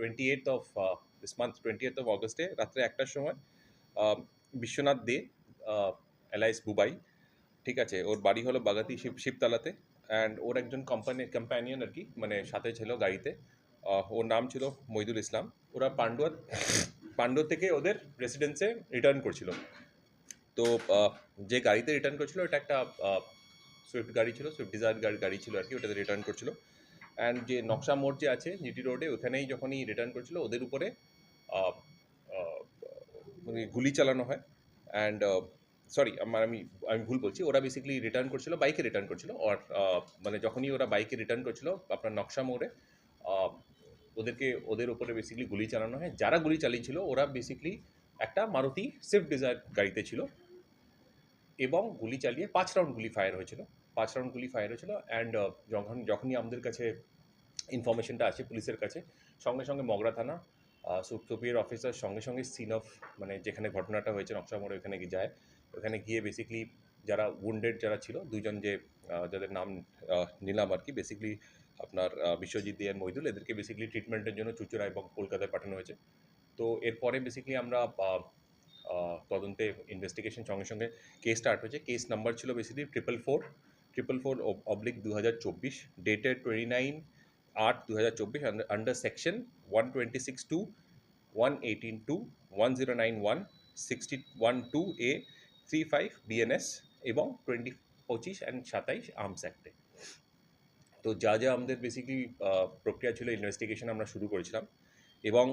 Twenty eighth of this month twenty eighth of অগস্টে রাত্রে একটার সময় বিশ্বনাথ দে এলাইস বুবাই, ঠিক আছে, ওর বাড়ি হলো বাগাতি শিব, শিবতলাতে অ্যান্ড ওর একজন কোম্পানি কম্প্যানিয়ন আর কি মানে সাথে ছিল গাড়িতে ওর নাম ছিল মইদুল ইসলাম। ওরা পান্ডুয়া পান্ডুয়া থেকে ওদের রেসিডেন্সে রিটার্ন করছিল। তো যে গাড়িতে রিটার্ন করছিল, ওটা একটা সুইফট গাড়ি ছিল সুইফট ডিজায়ার গাড়ি ছিল আর কি, ওটাতে রিটার্ন করছিল। অ্যান্ড যে নকশা মোড় যে আছে জিটি রোডে, ওখানেই যখনই রিটার্ন করছিল, ওদের উপরে মানে গুলি চালানো হয়। অ্যান্ড সরি আমার, আমি আমি ভুল বলছি। ওরা বেসিক্যালি রিটার্ন করছিল বাইকে রিটার্ন করছিল। আর মানে যখনই ওরা বাইকে রিটার্ন করছিল, আপনার নকশা মোড়ে ওদেরকে, ওদের উপরে বেসিক্যালি গুলি চালানো হয়। যারা গুলি চালিয়েছিল, ওরা বেসিক্যালি একটা মারুতি সুইফট ডিজায়ার গাড়িতে ছিল। এবং গুলি চালিয়ে পাঁচ রাউন্ড গুলি ফায়ার হয়েছিল। পাঁচ রাউন্ড গুলি ফায়ার হয়েছিল অ্যান্ড যখন, যখনই আমাদের কাছে ইনফরমেশনটা আসে পুলিশের কাছে, সঙ্গে সঙ্গে মগরা থানা সুপিরিয়র অফিসার সঙ্গে সঙ্গে সিন অফ মানে যেখানে ঘটনাটা হয়েছে নকশা মোড়ে ওখানে গিয়ে যায়। ওখানে গিয়ে বেসিক্যালি যারা উন্ডেড যারা ছিল দুজন যে যাদের নাম নিলাম আর কি বেসিক্যালি আপনার বিশ্বজিৎ দিয়ে মহিদুল, এদেরকে বেসিক্যালি ট্রিটমেন্টের জন্য চুচুড়া এবং কলকাতায় পাঠানো হয়েছে। তো এরপরে বেসিক্যালি আমরা তদন্তে ইনভেস্টিগেশন সঙ্গে সঙ্গে কেস স্টার্ট হয়েছে। কেস নাম্বার ছিল basically triple four triple four oblique দু হাজার চব্বিশ ডেটেড টোয়েন্টি নাইন আট দু হাজার চব্বিশ under section one twenty six two one eighteen two one zero nine one sixty one two A three five BNS এবং twenty পঁচিশ অ্যান্ড সাতাইশ আর্মস অ্যাক্টে তো যা যা আমাদের বেসিক্যালি প্রক্রিয়া ছিল ইনভেস্টিগেশন আমরা শুরু করেছিলাম এবং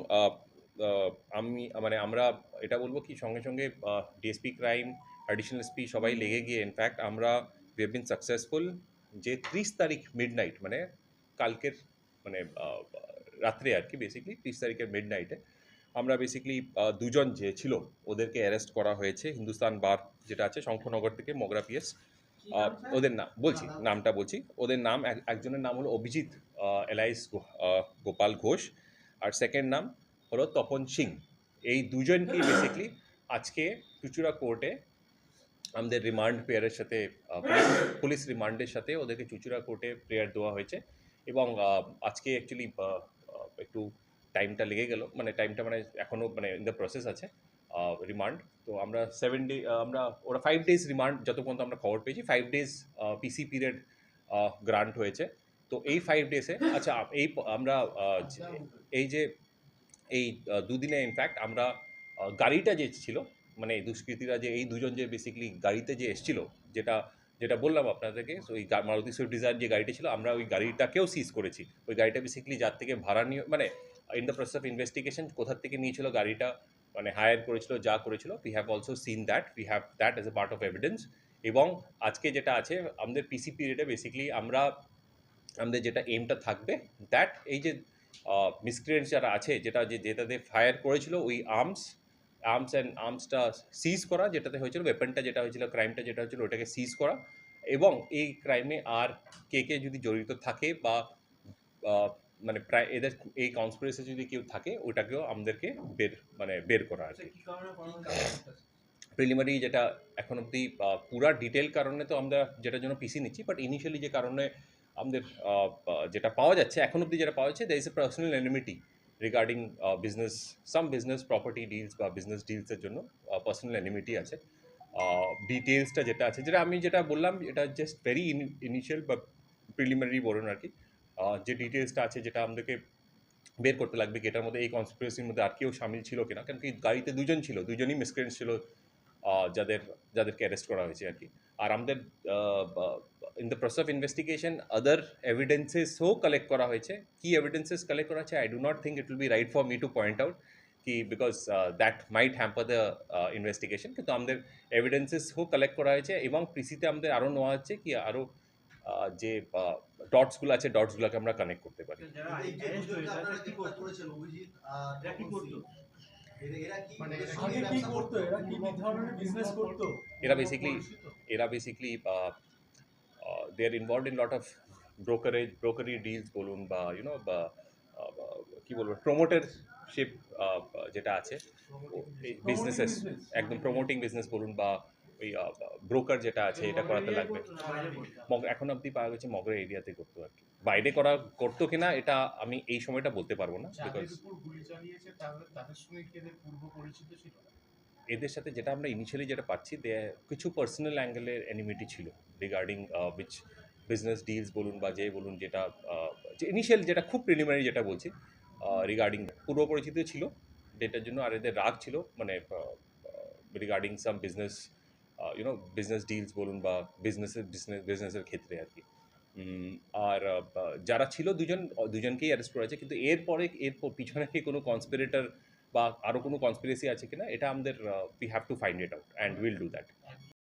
আমি মানে আমরা এটা বলব কি সঙ্গে সঙ্গে ডিএসপি ক্রাইম অ্যাডিশনাল এসপি সবাই লেগে গিয়ে ইনফ্যাক্ট আমরা উই হ্যাভ বিন সাকসেসফুল যে ত্রিশ তারিখ মিড নাইট মানে কালকের মানে রাত্রে আর কি বেসিক্যালি ত্রিশ তারিখের মিড নাইটে আমরা বেসিক্যালি দুজন যে ছিল ওদেরকে অ্যারেস্ট করা হয়েছে হিন্দুস্তান বার যেটা আছে শঙ্খনগর থেকে মগরা পিএস ওদের নাম বলছি নামটা বলছি ওদের নাম এক- একজনের নাম হলো অভিজিৎ এলাইস গোপাল ঘোষ আর সেকেন্ড নাম হলো তপন সিং। এই দুজনকেই বেসিক্যালি আজকে চুচুড়া কোর্টে আমাদের রিমান্ড পেয়ারের সাথে পুলিশ পুলিশ রিমান্ডের সাথে ওদেরকে চুচুড়া কোর্টে প্রেয়ার দেওয়া হয়েছে। এবং আজকে অ্যাকচুয়ালি একটু টাইমটা লেগে গেল। মানে টাইমটা মানে এখনও মানে ইন দ্য প্রসেস আছে রিমান্ড তো আমরা সেভেন ডে আমরা, ওরা ফাইভ ডেজ রিমান্ড যত পর্যন্ত আমরা খবর পেয়েছি five days PC period grant হয়েছে। তো এই ফাইভ ডেজে আচ্ছা এই, আমরা এই যে এই দুদিনে ইনফ্যাক্ট আমরা গাড়িটা যে ছিল মানে দুষ্কৃতীরা যে, এই দুজন যে বেসিক্যালি গাড়িতে যে এসছিল, যেটা যেটা বললাম আপনাদেরকে ওই মারুতি সুইফট ডিজায়ার যে গাড়িটা ছিল, আমরা ওই গাড়িটাকেও সিজ করেছি। ওই গাড়িটা বেসিক্যালি যার থেকে ভাড়া নিয়ে মানে in the process of investigation কোথা থেকে নিয়েছিল গাড়িটা মানে হায়ার করেছিল, যা করেছিল we have also seen that we have that as a part of evidence এবং আজকে যেটা আছে, আমাদের পিসি পিরিয়ডে বেসিক্যালি আমরা, আমাদের যেটা এমটা থাকবে দ্যাট এই যে মিসক্রিয়েন্টস যারা আছে যেটা যে যেটাতে ফায়ার করেছিল ওই আর্মস আর্মস অ্যান্ড আর্মসটা সিজ করা যেটাতে হয়েছিল ওয়েপনটা যেটা হয়েছিল ক্রাইমটা যেটা হয়েছিল ওটাকে সিজ করা। এবং এই ক্রাইমে আর কে কে যদি জড়িত থাকে বা মানে প্রায় এদের এই কনস্পিরেসি যদি কেউ থাকে ওটাকেও আমাদেরকে বের মানে বের করা আর কি। প্রিলিমারি যেটা এখন অবধি পুরা ডিটেল কারণে তো আমরা যেটার জন্য পিসি নিচ্ছি বাট ইনিশিয়ালি যে কারণে আমাদের যেটা পাওয়া যাচ্ছে, এখন অবধি যেটা পাওয়া যাচ্ছে there is a personal enmity regarding business some business property deals বা বিজনেস ডিলসের জন্য পার্সোনাল এনিমিটি আছে। ডিটেলসটা যেটা আছে, যেটা আমি যেটা বললাম, এটা জাস্ট ভেরি ইনিশিয়াল বা প্রিলিমিনারি বলুন আর কি। যে ডিটেলসটা আছে, যেটা আমাদেরকে বের করতে লাগবে, কি এটার মধ্যে এই কনস্পিরেসির মধ্যে আর কেউ সামিল ছিল কিনা, কারণ কি গাড়িতে দুজন ছিল, দুজনই মিসক্রেন্স ছিল যাদের যাদেরকে অ্যারেস্ট করা হয়েছে আর কি। আর আমাদের in the process of investigation other এভিডেন্সেসও collect করা হয়েছে। কি এভিডেন্সেস কালেক্ট করা হয়েছে? I do not think it will be right for me to point out কি because that might hamper the investigation কিন্তু আমাদের এভিডেন্সেসও কালেক্ট করা হয়েছে এবং পিসিতে আমাদের আরও নেওয়া হচ্ছে কি আরও যে ডটসগুলো আছে ডটসগুলোকে আমরা কানেক্ট করতে পারি। এরা। এরা- মানে এরা কি ধরনের বিজনেস করতো? এরা বেসিক্যালি এরা basically they are involved in lot of brokerage brokerage deals বলুন বা ইউনো বা কি বলব প্রমোটারশিপ যেটা আছে বিজনেসেস একদম প্রমোটিং বিজনেস বলুন বা ওই ব্রোকার যেটা আছে এটা করাতে লাগবে। মগ এখন অবধি পাওয়া গেছে মগরা এরিয়াতে করতো আর কি। বাইরে করা করতো কিনা এটা আমি এই সময়টা বলতে পারব না বিকজ এদের সাথে যেটা আমরা ইনিশিয়ালি যেটা পাচ্ছি দে কিছু পার্সোনাল অ্যাঙ্গেলের এনিমিটি ছিল রিগার্ডিং উইচ বিজনেস ডিলস বলুন বা যে বলুন যেটা যে ইনিশিয়াল যেটা খুব প্রিলিমিনারি যেটা বলছি রিগার্ডিং পূর্ব পরিচিত ছিল যেটার জন্য আর এদের রাগ ছিল মানে regarding some business you know business deals বলুন বা বিজনেসের বিজনেস বিজনেসের ক্ষেত্রে আর কি। আর যারা ছিল দুজন, দুজনকেই অ্যারেস্ট করেছে, কিন্তু এরপরে এর পিছনে কি কোনো কনসপিরেটর বা আরও কোনো কনস্পিরেসি আছে কিনা, এটা আমাদের we have to find it out and will do that